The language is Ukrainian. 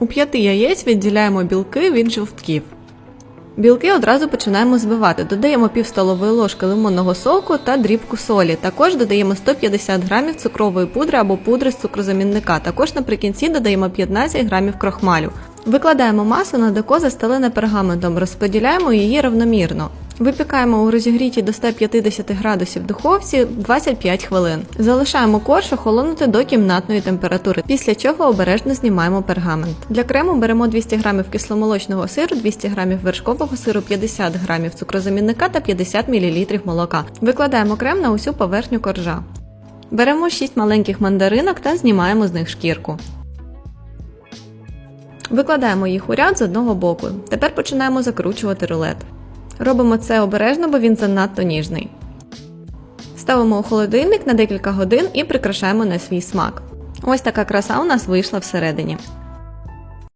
У п'яти яєць відділяємо білки від жовтків. Білки одразу починаємо збивати. Додаємо пів столової ложки лимонного соку та дрібку солі. Також додаємо 150 грамів цукрової пудри або пудри з цукрозамінника. Також наприкінці додаємо 15 грамів крохмалю. Викладаємо масу на деко застелене пергаментом, розподіляємо її равномірно. Випікаємо у розігрітій до 150 градусів духовці 25 хвилин. Залишаємо корж охолонути до кімнатної температури, після чого обережно знімаємо пергамент. Для крему беремо 200 г кисломолочного сиру, 200 г вершкового сиру, 50 г цукрозамінника та 50 мл молока. Викладаємо крем на усю поверхню коржа. Беремо 6 маленьких мандаринок та знімаємо з них шкірку. Викладаємо їх у ряд з одного боку. Тепер починаємо закручувати рулет. Робимо це обережно, бо він занадто ніжний. Ставимо у холодильник на декілька годин і прикрашаємо на свій смак. Ось така краса у нас вийшла всередині.